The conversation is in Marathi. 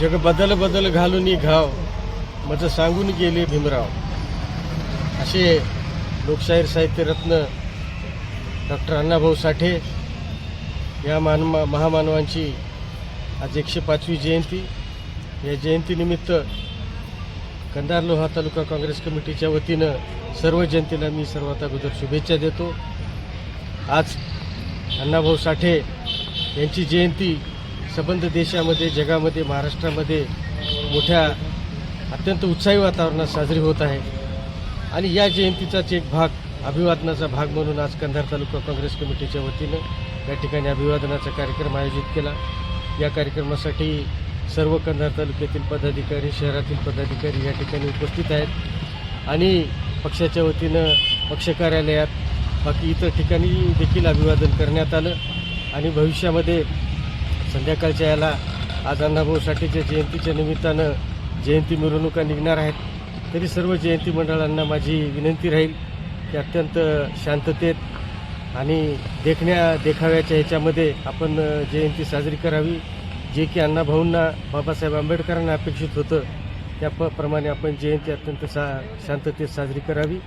जग बदल बदल घालून घाव. मज सांगून गेले भीमराव. असे लोकशाहीर साहित्यरत्न डॉक्टर अण्णाभाऊ साठे या मानमा महामानवांची आज एकशे पाचवी जयंती. या जयंतीनिमित्त कंधार लोहा तालुका काँग्रेस कमिटीच्या वतीनं सर्व जनतेला मी सर्वात अगोदर शुभेच्छा देतो. आज अण्णाभाऊ साठे यांची जयंती संबंध देशामध्ये जगामध्ये महाराष्ट्रामध्ये मोठ्या अत्यंत उत्साही वातावरणात साजरी होत आहे. आणि या जयंतीचाच एक भाग अभिवादनाचा भाग म्हणून आज कंधार तालुका काँग्रेस कमिटीच्या वतीनं या ठिकाणी अभिवादनाचा कार्यक्रम आयोजित केला. या कार्यक्रमासाठी सर्व कंधार तालुक्यातील पदाधिकारी शहरातील पदाधिकारी या ठिकाणी उपस्थित आहेत. आणि पक्षाच्या वतीनं पक्ष कार्यालयात बाकी इतर ठिकाणी देखील अभिवादन करण्यात आलं. आणि भविष्यामध्ये संध्याकाळच्या याला आज अण्णाभाऊ साठेच्या जयंतीच्या निमित्तानं जयंती मिरवणुका निघणार आहेत. तरी सर्व जयंती मंडळांना माझी विनंती राहील की अत्यंत शांततेत आणि देखण्या देखाव्याच्या ह्याच्यामध्ये आपण जयंती साजरी करावी. जे की अण्णाभाऊंना बाबासाहेब आंबेडकरांना अपेक्षित होतं त्या प्रमाणे आपण जयंती अत्यंत सा शांततेत साजरी करावी.